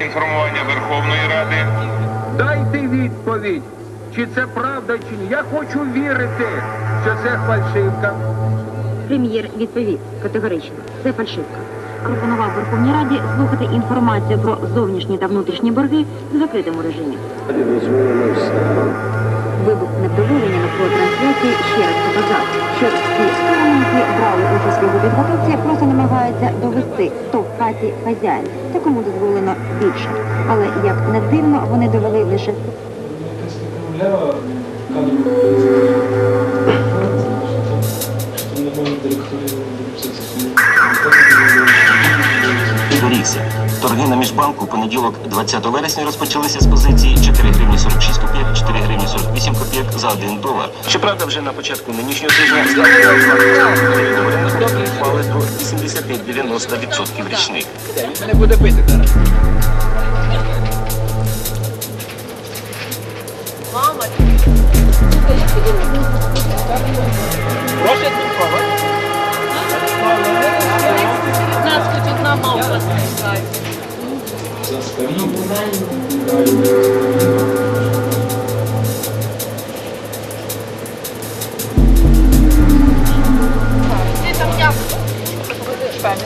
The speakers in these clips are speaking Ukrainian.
інформування Верховної Ради. Дайте відповідь, чи це правда, чи ні. Я хочу вірити, що це фальшивка. Прем'єр відповів категорично. Це фальшивка. Пропонував Верховній Раді слухати інформацію про зовнішні та внутрішні борги в закритому режимі. Вибух невдоволення навколо трансляції ще раз показав, що всі сторони, які брали участь в його підготовці, просто намагаються довести, хто в хаті хазяїн та кому дозволено більше. Але як не дивно, вони довели лише Підберігся. Торги на міжбанку понеділок 20 вересня розпочалися з позиції 4 гривні 46 копійок, 4 гривні 48 копійок за 1 долар. Щоправда, вже на початку нинішнього тижня 80-90% річних. Мене буде бити зараз. Нас хоч одна мавка спускає.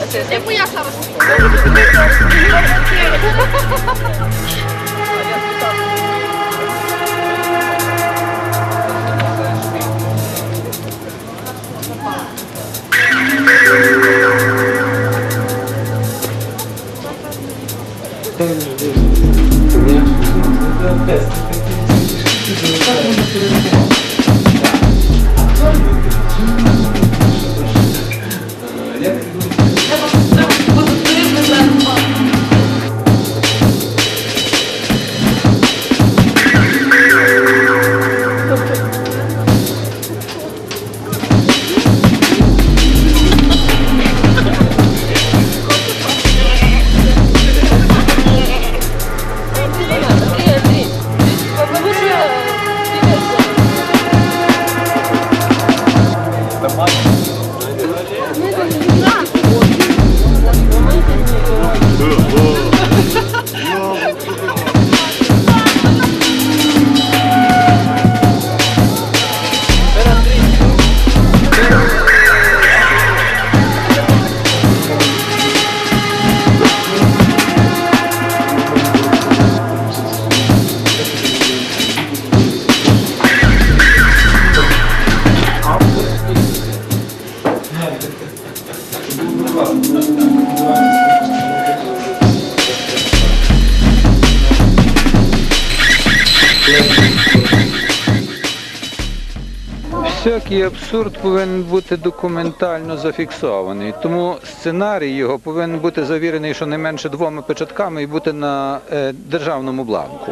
Você tempo ia acabar. Я зараз? Всякий абсурд повинен бути документально зафіксований, тому сценарій його повинен бути завірений щонайменше двома печатками і бути на е, державному бланку.